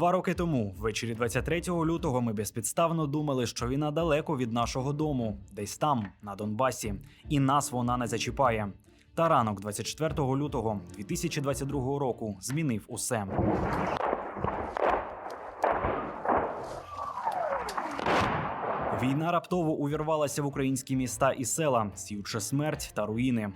Два роки тому, ввечері 23 лютого, ми безпідставно думали, що війна далеко від нашого дому, десь там, на Донбасі, і нас вона не зачіпає. Та ранок 24 лютого 2022 року змінив усе. Війна раптово увірвалася в українські міста і села, сіючи смерть та руїни.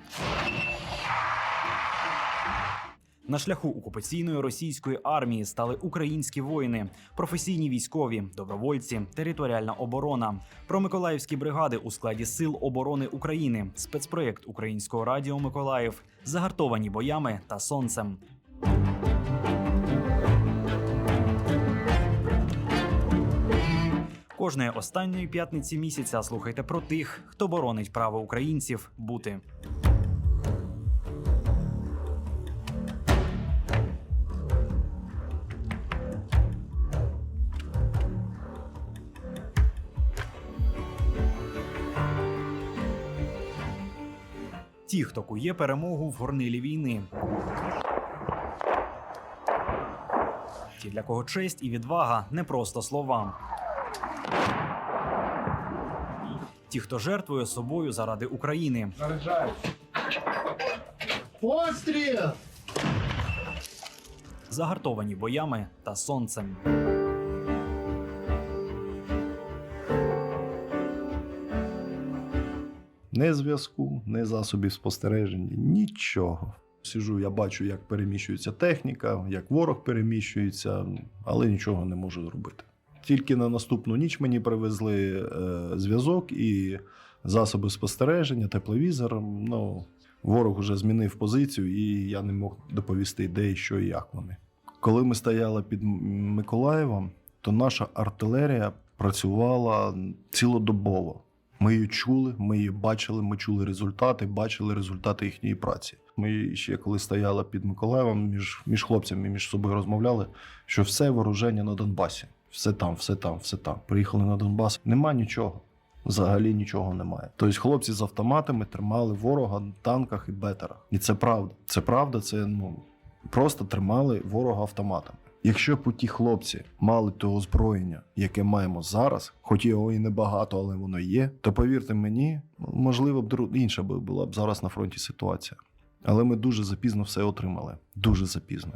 На шляху окупаційної російської армії стали українські воїни, професійні військові, добровольці, територіальна оборона, промиколаївські бригади у складі Сил оборони України, спецпроєкт Українського радіо Миколаїв, загартовані боями та сонцем. Кожної останньої п'ятниці місяця слухайте про тих, хто боронить право українців бути. Ті, хто кує перемогу в горнилі війни. Ті, для кого честь і відвага не просто слова. Ті, хто жертвує собою заради України. Постріл! загартовані боями та сонцем. Не зв'язку, не засобів спостереження, нічого. Сижу, я бачу, як переміщується техніка, як ворог переміщується, але нічого не можу зробити. Тільки на наступну ніч мені привезли е, зв'язок і засоби спостереження, тепловізор. Ну, ворог вже змінив позицію, і я не мог доповісти, де і що і як вони. Коли ми стояли під Миколаєвом, то наша артилерія працювала цілодобово. Ми її чули, ми її бачили, ми чули результати, бачили результати їхньої праці. Ми ще коли стояли під Миколаєвом, між, між хлопцями між собою розмовляли, що все вооруження на Донбасі. Все там, все там, все там. Приїхали на Донбас. Нема нічого. Взагалі нічого немає. Тобто хлопці з автоматами тримали ворога на танках і бетерах. І це правда. Це правда, це ну просто тримали ворога автоматами. Якщо б у ті хлопці мали то озброєння, яке маємо зараз, хоч його і небагато, але воно є, то повірте мені, можливо б інша була б зараз на фронті ситуація. Але ми дуже запізно все отримали. Дуже запізно.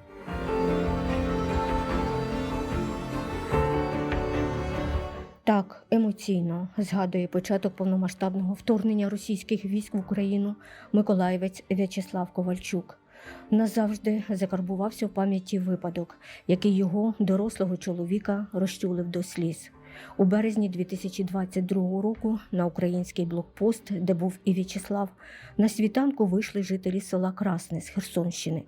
Так, емоційно згадує початок повномасштабного вторгнення російських військ в Україну Миколаївець В'ячеслав Ковальчук. Назавжди закарбувався в пам'яті випадок, який його дорослого чоловіка розчулив до сліз. У березні 2022 року на український блокпост, де був і В'ячеслав, на світанку вийшли жителі села Красне з Херсонщини.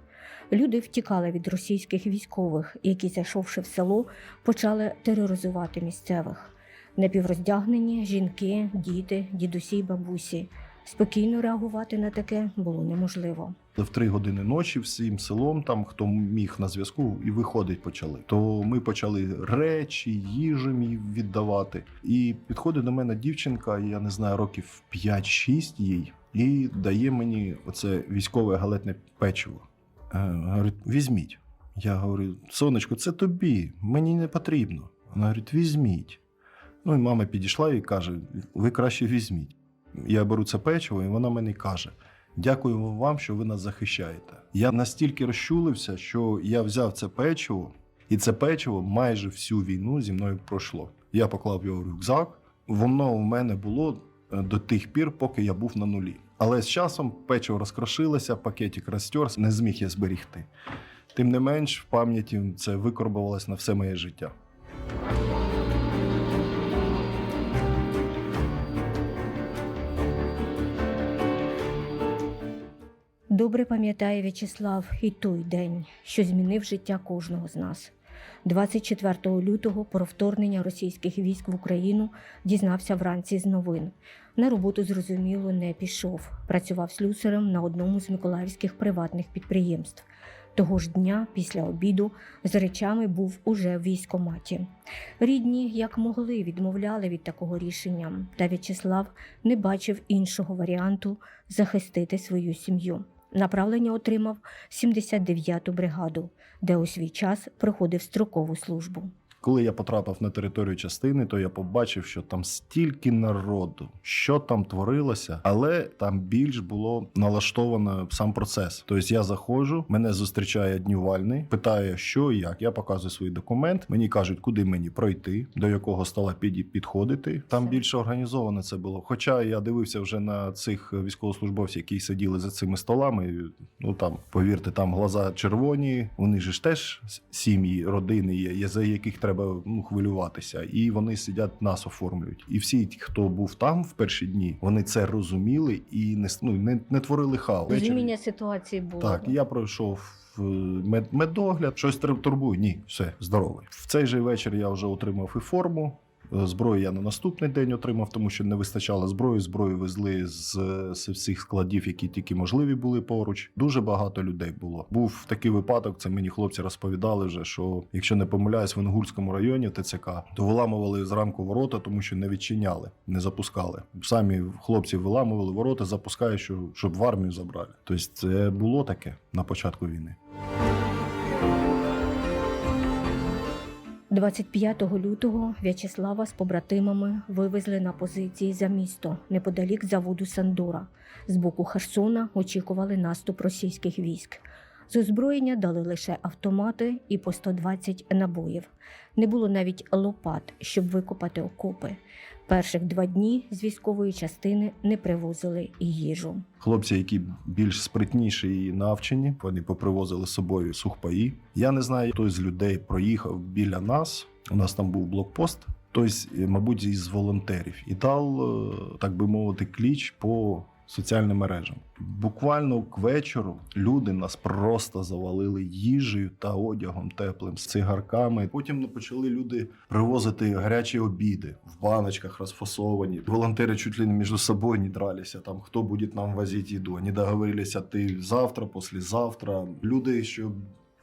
Люди втікали від російських військових, які, зайшовши в село, почали тероризувати місцевих. Напівроздягнені жінки, діти, дідусі й бабусі. Спокійно реагувати на таке було неможливо. В три години ночі всім селом, там хто міг на зв'язку, і виходить почали. То ми почали речі, їжу їй віддавати. І підходить до мене дівчинка, я не знаю, років 5-6 їй, і дає мені оце військове галетне печиво. Е, говорить, візьміть. Я говорю, сонечко, це тобі, мені не потрібно. Вона говорить, візьміть. Ну і мама підійшла і каже: ви краще візьміть. Я беру це печиво, і вона мені каже: Дякуємо вам, що ви нас захищаєте. Я настільки розчулився, що я взяв це печиво, і це печиво майже всю війну зі мною пройшло. Я поклав його в рюкзак. Воно в мене було е, до тих пір, поки я був на нулі. Але з часом печиво розкрошилося, пакетик розтерся, не зміг я зберігти. Тим не менш, в пам'яті це викорбувалось на все моє життя. Добре пам'ятає В'ячеслав і той день, що змінив життя кожного з нас. 24 лютого про вторгнення російських військ в Україну дізнався вранці з новин. На роботу, зрозуміло, не пішов. Працював слюсарем на одному з миколаївських приватних підприємств. Того ж дня, після обіду, з речами був уже в військоматі. Рідні, як могли, відмовляли від такого рішення, та В'ячеслав не бачив іншого варіанту захистити свою сім'ю. Направлення отримав 79-ту бригаду, де у свій час проходив строкову службу. Коли я потрапив на територію частини, то я побачив, що там стільки народу, що там творилося, але там більш було налаштовано сам процес. Тобто я заходжу, мене зустрічає днювальний, питає, що і як. Я показую свій документ. Мені кажуть, куди мені пройти, до якого стола під, підходити. Там більше організовано це було. Хоча я дивився вже на цих військовослужбовців, які сиділи за цими столами. Ну там, повірте, там глаза червоні. Вони ж теж сім'ї, родини є, є, за яких треба ну, хвилюватися. І вони сидять, нас оформлюють. І всі, ті, хто був там в перші дні, вони це розуміли і не ну, не, не творили хаос. Зміння ситуації було. Так, я пройшов е, медогляд, щось турбує. Ні, все, здоровий. В цей же вечір я вже отримав і форму. Е, Зброю я на наступний день отримав, тому що не вистачало зброї. Зброю везли з, з всіх складів, які тільки можливі були поруч. Дуже багато людей було. Був такий випадок. Це мені хлопці розповідали вже, що якщо не помиляюсь, в Інгульському районі ТЦК, то виламували зранку ворота, тому що не відчиняли, не запускали. Самі хлопці виламували ворота, запускають, щоб в армію забрали. Тобто це було таке на початку війни. 25 лютого В'ячеслава з побратимами вивезли на позиції за місто неподалік заводу Сандора. З боку Херсона очікували наступ російських військ. З озброєння дали лише автомати і по 120 набоїв. Не було навіть лопат, щоб викопати окопи. Перших два дні з військової частини не привозили їжу. Хлопці, які більш спритніші і навчені, вони попривозили з собою сухпаї. Я не знаю, хто з людей проїхав біля нас. У нас там був блокпост. Хтось, мабуть, із волонтерів і дав, е, так би мовити, кліч по соціальним мережам. Буквально к вечору люди нас просто завалили їжею та одягом теплим з цигарками. Потім почали люди привозити гарячі обіди в баночках розфасовані. Волонтери чуть ли не між собою не дралися. Там хто буде нам возити їду. Вони договорилися ти завтра, післязавтра. Люди, що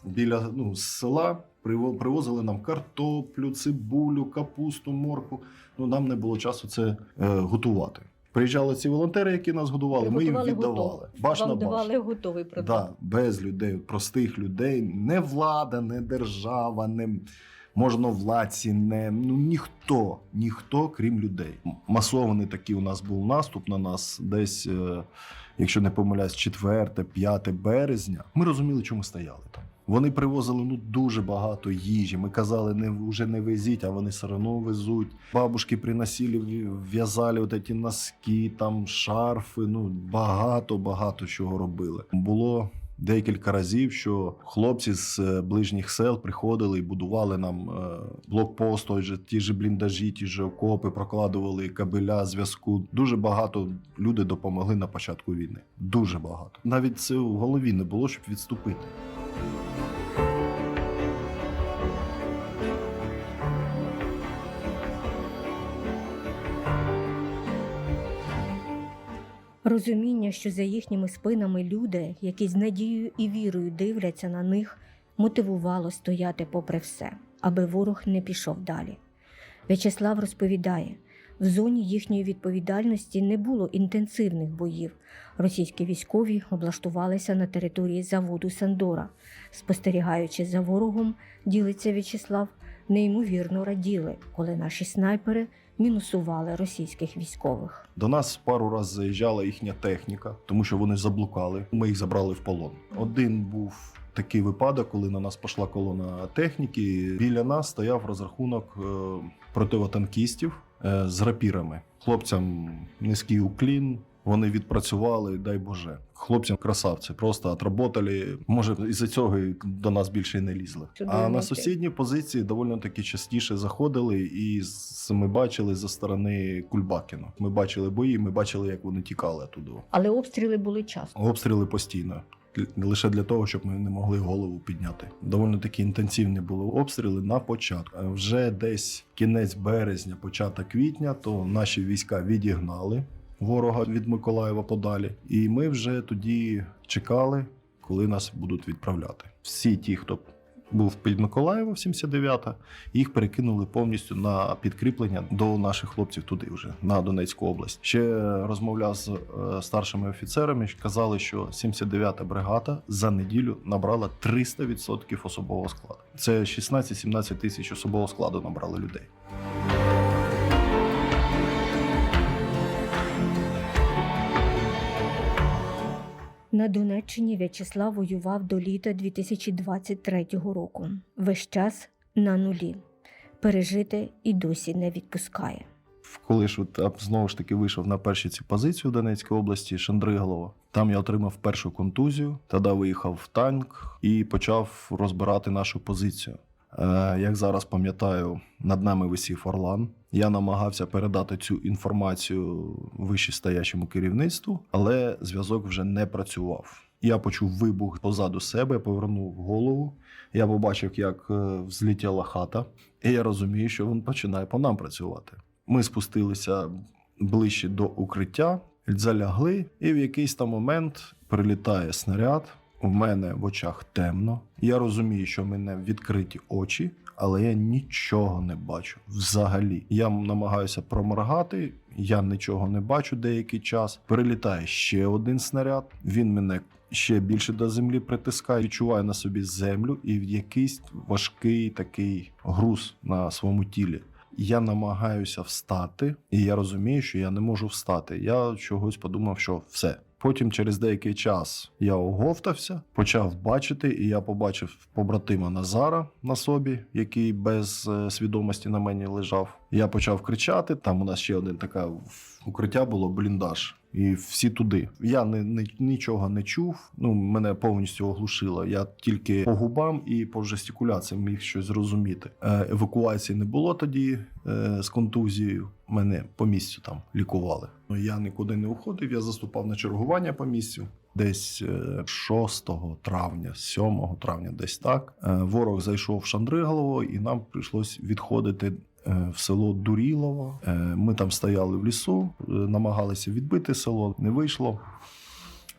біля ну, села приво- привозили нам картоплю, цибулю, капусту, морку. Ну нам не було часу це е, готувати. Приїжджали ці волонтери, які нас годували. Ми їм віддавали. Баш на баш. готовий продукт. Да, без людей, простих людей, не влада, не держава, не можновладці, не ну ніхто, ніхто, крім людей. Масований такий у нас був наступ на нас десь, е, якщо не помиляюсь, 4, 5 березня. Ми розуміли, чому стояли там. Вони привозили ну дуже багато їжі. Ми казали, не вже не везіть, а вони все одно везуть. Бабушки приносили, в'я- в'язали от ці носки, там шарфи. Ну багато багато чого робили. Було декілька разів, що хлопці з е, ближніх сел приходили і будували нам е, блокпост, же ті ж бліндажі, ті ж окопи, прокладували кабеля зв'язку. Дуже багато люди допомогли на початку війни. Дуже багато. Навіть це в голові не було, щоб відступити. Розуміння, що за їхніми спинами люди, які з надією і вірою дивляться на них, мотивувало стояти попри все, аби ворог не пішов далі. В'ячеслав розповідає, в зоні їхньої відповідальності не було інтенсивних боїв. Російські військові облаштувалися на території заводу Сандора. Спостерігаючи за ворогом, ділиться В'ячеслав, неймовірно раділи, коли наші снайпери мінусували російських військових. До нас пару разів заїжджала їхня техніка, тому що вони заблукали. Ми їх забрали в полон. Один був такий випадок, коли на нас пішла колона техніки. Біля нас стояв розрахунок е, противотанкістів е, з рапірами. Хлопцям низький уклін. Вони відпрацювали, дай Боже. Хлопцям красавці, просто отработали. Може, із-за цього і до нас більше і не лізли. Чудові А на сусідні позиції доволі таки частіше заходили, і ми бачили за сторони Кульбакіна. Ми бачили бої, ми бачили, як вони тікали туди. Але обстріли були часто. Обстріли постійно. Лише для того, щоб ми не могли голову підняти. Доволі таки інтенсивні були обстріли на початку. Вже десь кінець березня, початок квітня, то наші війська відігнали ворога від Миколаєва подалі. І ми вже тоді чекали, коли нас будуть відправляти. Всі ті, хто був під Миколаєво 79-та, їх перекинули повністю на підкріплення до наших хлопців туди вже на Донецьку область. Ще розмовляв з е, старшими офіцерами. Казали, що 79-та бригада за неділю набрала 300% особового складу. Це 16-17 тисяч особового складу набрали людей. На Донеччині В'ячеслав воював до літа 2023 року. Весь час на нулі. Пережити і досі не відпускає. Коли ж от, знову ж таки вийшов на перші ці позиції в Донецькій області Шандриголова, там я отримав першу контузію. Тоді виїхав в танк і почав розбирати нашу позицію. Е, як зараз пам'ятаю, над нами висів Орлан. Я намагався передати цю інформацію вищестоячому керівництву, але зв'язок вже не працював. Я почув вибух позаду себе, повернув голову. Я побачив, як е, взлетіла хата, і я розумію, що він починає по нам працювати. Ми спустилися ближче до укриття, залягли, і в якийсь там момент прилітає снаряд. У мене в очах темно. Я розумію, що в мене відкриті очі, але я нічого не бачу взагалі. Я намагаюся проморгати, я нічого не бачу деякий час. Прилітає ще один снаряд. Він мене ще більше до землі притискає. Відчуваю на собі землю і якийсь важкий такий груз на своєму тілі. Я намагаюся встати, і я розумію, що я не можу встати. Я чогось подумав, що все. Потім, через деякий час, я оговтався, почав бачити, і я побачив побратима Назара на собі, який без е, свідомості на мені лежав. Я почав кричати. Там у нас ще один таке укриття було бліндаж. І всі туди. Я не, не нічого не чув. Ну мене повністю оглушило. Я тільки по губам і по жестикуляціям міг щось зрозуміти. Е, евакуації не було тоді е, з контузією. Мене по місцю там лікували. Ну, Я нікуди не уходив. Я заступав на чергування по місцю. Десь е, 6 травня, 7 травня, десь так. Е, Ворог зайшов в Шандриголово, і нам прийшлось відходити е, в село Дурілово. Е, Ми там стояли в лісу, е, намагалися відбити село, не вийшло.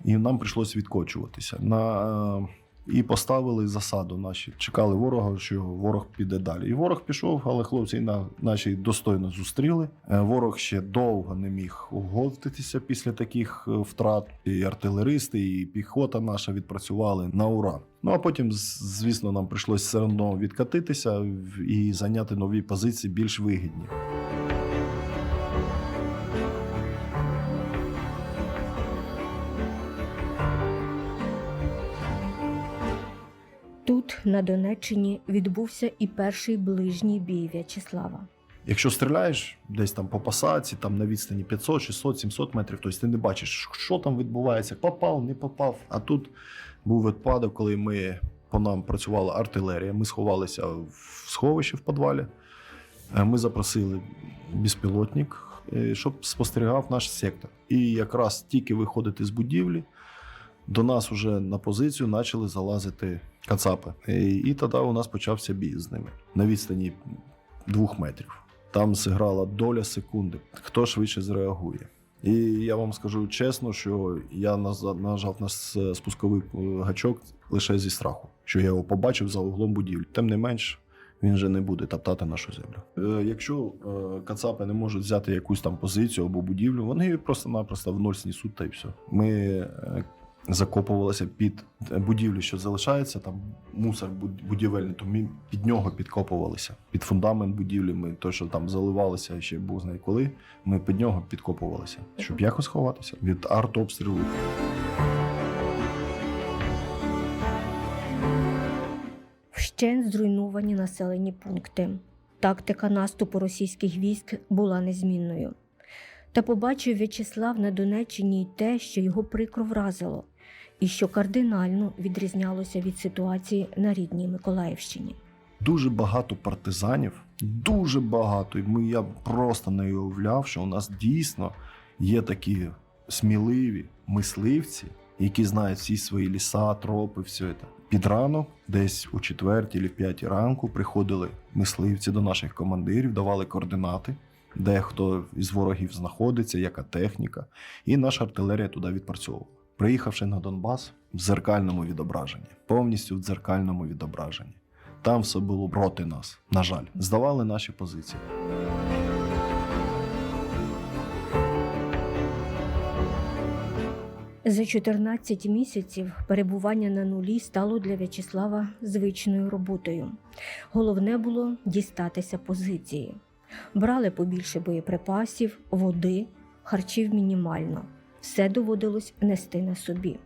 І нам прийшлося відкочуватися. На, е, і поставили засаду наші. Чекали ворога, що ворог піде далі. І ворог пішов, але хлопці на, наші достойно зустріли. Е, Ворог ще довго не міг оговтатися після таких е, втрат. І артилеристи, і піхота наша відпрацювали на ура. Ну а потім, звісно, нам прийшлось все одно відкатитися і зайняти нові позиції більш вигідні. Тут, на Донеччині, відбувся і перший ближній бій В'ячеслава. Якщо стріляєш десь там по посадці, там на відстані 500, 600, 700 метрів, тобто ти не бачиш, що там відбувається, попав, не попав. А тут був випадок, коли ми по нам працювала артилерія. Ми сховалися в сховищі в підвалі. Е, Ми запросили безпілотник, е, щоб спостерігав наш сектор. І якраз тільки виходити з будівлі, до нас вже на позицію почали залазити кацапи. І, тоді у нас почався бій з ними на відстані двох метрів. Там зіграла доля секунди, хто швидше зреагує. І я вам скажу чесно, що я нажав на спусковий е, гачок лише зі страху, що я його побачив за углом будівлі. Тим не менш, він же не буде топтати нашу землю. Е, якщо е, кацапи не можуть взяти якусь там позицію або будівлю, вони просто-напросто в ноль снісуть та й все. Ми е, закопувалися під будівлю, що залишається, там мусор буд- будівельний, то ми під нього підкопувалися. Під фундамент будівлі, ми то, що там заливалося ще Бог знає коли, ми під нього підкопувалися, щоб якось ховатися від артобстрілу. Вщент зруйновані населені пункти. Тактика наступу російських військ була незмінною. Та побачив В'ячеслав на Донеччині й те, що його прикро вразило, і що кардинально відрізнялося від ситуації на рідній Миколаївщині. Дуже багато партизанів, дуже багато. І ми, я просто не уявляв, що у нас дійсно є такі сміливі мисливці, які знають всі свої ліса, тропи, все це. Під ранок, десь у четвертій чи п'ятій ранку, приходили мисливці до наших командирів, давали координати, де хто із ворогів знаходиться, яка техніка, і наша артилерія туди відпрацьовувала. Приїхавши на Донбас в дзеркальному відображенні, повністю в дзеркальному відображенні. Там все було проти нас. На жаль, здавали наші позиції. За 14 місяців перебування на нулі стало для В'ячеслава звичною роботою. Головне було дістатися позиції. Брали побільше боєприпасів, води, харчів мінімально. Все доводилось нести на собі.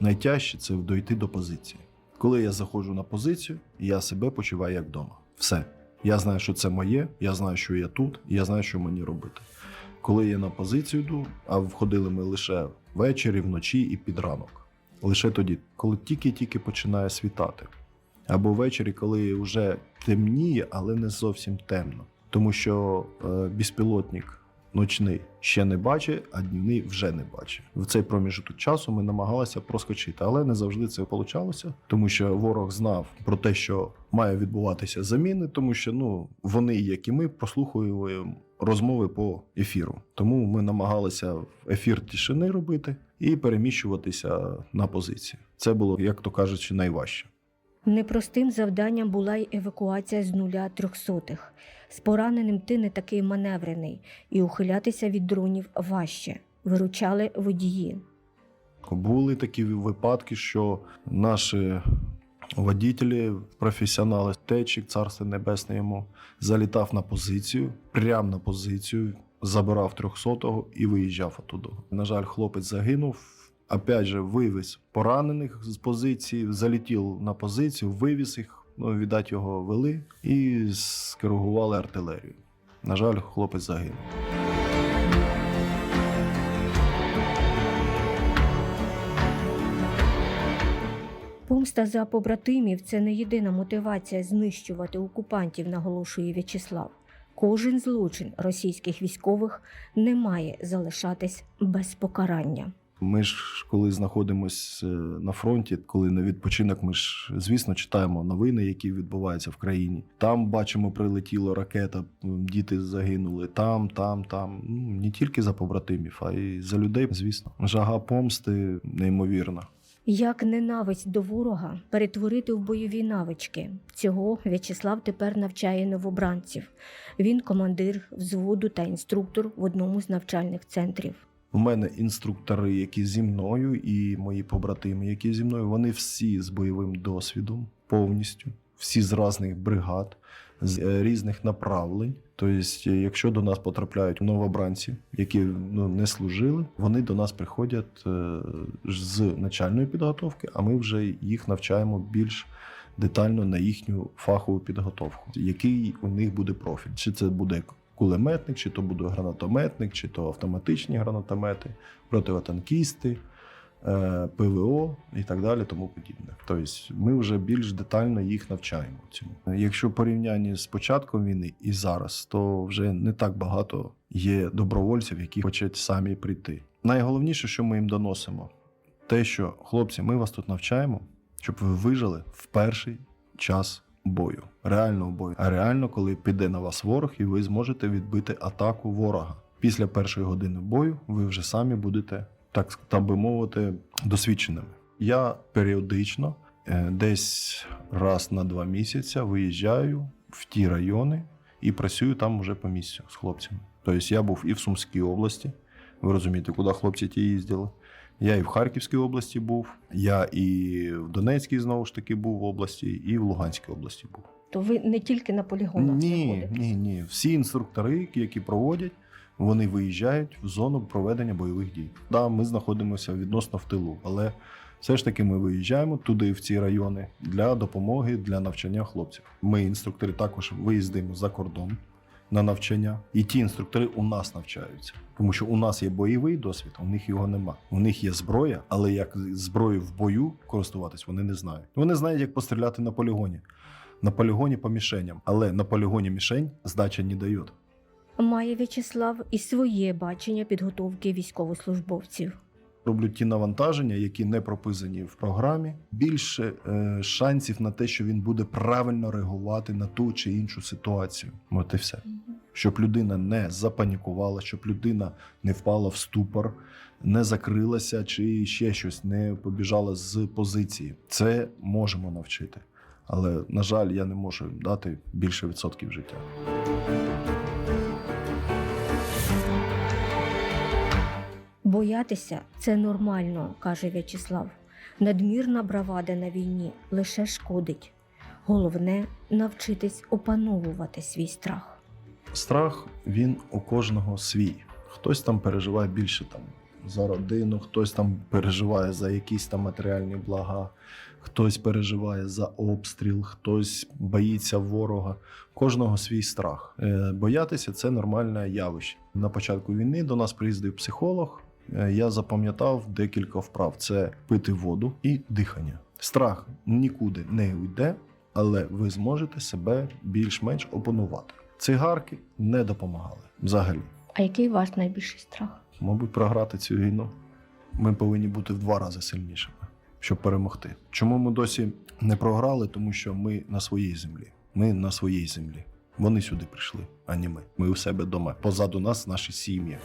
Найтяжче це дойти до позиції. Коли я заходжу на позицію, я себе почуваю як вдома. Все. Я знаю, що це моє, я знаю, що я тут, і я знаю, що мені робити. Коли я на позицію йду, а входили ми лише ввечері, вночі і під ранок. Лише тоді, коли тільки-тільки починає світати. Або ввечері, коли вже темніє, але не зовсім темно. Тому що е, безпілотник ночний ще не бачить, а днівний вже не бачить. В цей проміжок часу ми намагалися проскочити, але не завжди це вийшло, тому що ворог знав про те, що має відбуватися заміни, тому що ну вони, як і ми, прослуховуємо розмови по ефіру. Тому ми намагалися ефір тишини робити і переміщуватися на позиції. Це було, як то кажучи, найважче. Непростим завданням була й евакуація з нуля трьохсотих. З пораненим ти не такий маневрений, і ухилятися від дронів важче. Виручали водії. Були такі випадки, що наші водітелі, професіонали, течик, царство небесне йому, залітав на позицію, прямо на позицію, забирав трьохсотого і виїжджав оттуда. На жаль, хлопець загинув. Опять же, вивіз поранених з позиції, залетів на позицію, вивіз їх, ну, віддать його вели і скоригували артилерію. На жаль, хлопець загинув. Помста за побратимів це не єдина мотивація знищувати окупантів, наголошує В'ячеслав. Кожен злочин російських військових не має залишатись без покарання. Ми ж коли знаходимося на фронті, коли на відпочинок, ми ж звісно читаємо новини, які відбуваються в країні. Там бачимо, прилетіла ракета, діти загинули. Там, там, там. Ну не тільки за побратимів, а й за людей. Звісно, жага помсти неймовірна. Як ненависть до ворога перетворити в бойові навички. Цього В'ячеслав тепер навчає новобранців. Він командир взводу та інструктор в одному з навчальних центрів. У мене інструктори, які зі мною, і мої побратими, які зі мною, вони всі з бойовим досвідом повністю, всі з різних бригад, з е, різних направлень. Тобто, якщо до нас потрапляють новобранці, які ну, не служили, вони до нас приходять е, з начальної підготовки, а ми вже їх навчаємо більш детально на їхню фахову підготовку, який у них буде профіль. Чи це буде кулеметник, чи то буде гранатометник, чи то автоматичні гранатомети, противотанкісти, е, ПВО і так далі, тому подібне. Тобто ми вже більш детально їх навчаємо цьому. Якщо порівняння з початком війни і зараз, то вже не так багато є добровольців, які хочуть самі прийти. Найголовніше, що ми їм доносимо, те, що хлопці, ми вас тут навчаємо, щоб ви вижили в перший час бою, реального бою. А реально, коли піде на вас ворог, і ви зможете відбити атаку ворога. Після першої години бою ви вже самі будете, так, так би мовити, досвідченими. Я періодично, е, десь раз на два місяці, виїжджаю в ті райони і працюю там уже по місцю з хлопцями. Тобто я був і в Сумській області. Ви розумієте, куди хлопці ті їздили. Я і в Харківській області був, я і в Донецькій знову ж таки був в області, і в Луганській області був. То ви не тільки на полігонах Ні, ні, ні. Всі інструктори, які проводять, вони виїжджають в зону проведення бойових дій. Да, ми знаходимося відносно в тилу, але все ж таки ми виїжджаємо туди, в ці райони, для допомоги, для навчання хлопців. Ми, інструктори, також виїздимо за кордон на навчання, і ті інструктори у нас навчаються, тому що у нас є бойовий досвід, у них його нема. У них є зброя, але як зброю в бою користуватись вони не знають. Вони знають, як постріляти на полігоні. На полігоні по мішеням, але на полігоні мішень здача не дає. Має В'ячеслав і своє бачення підготовки військовослужбовців. Роблю ті навантаження, які не прописані в програмі. Більше е, шансів на те, що він буде правильно реагувати на ту чи іншу ситуацію. От і все. Щоб людина не запанікувала, щоб людина не впала в ступор, не закрилася чи ще щось, не побіжала з позиції. Це можемо навчити. Але, на жаль, я не можу їм дати більше відсотків життя. Боятися це нормально, каже В'ячеслав. Надмірна бравада на війні лише шкодить. Головне навчитись опановувати свій страх. Страх він у кожного свій. Хтось там переживає більше там за родину, хтось там переживає за якісь там матеріальні блага, хтось переживає за обстріл, хтось боїться ворога. Кожного свій страх. Е, боятися це нормальне явище. На початку війни до нас приїздив психолог. Е, Я запам'ятав декілька вправ: це пити воду і дихання. Страх нікуди не уйде, але ви зможете себе більш-менш опанувати. Цигарки не допомагали взагалі. А який ваш найбільший страх? Мабуть, програти цю війну. Ми повинні бути в два рази сильнішими, щоб перемогти. Чому ми досі не програли? Тому що ми на своїй землі. Ми на своїй землі. Вони сюди прийшли, а не ми. Ми у себе вдома. Позаду нас наші сім'ї.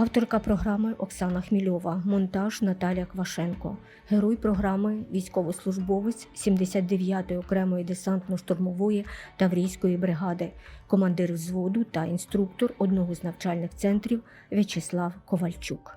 Авторка програми Оксана Хмільова, монтаж Наталія Квашенко, герой програми військовослужбовець 79-ї окремої десантно-штурмової таврійської бригади, командир взводу та інструктор одного з навчальних центрів В'ячеслав Ковальчук.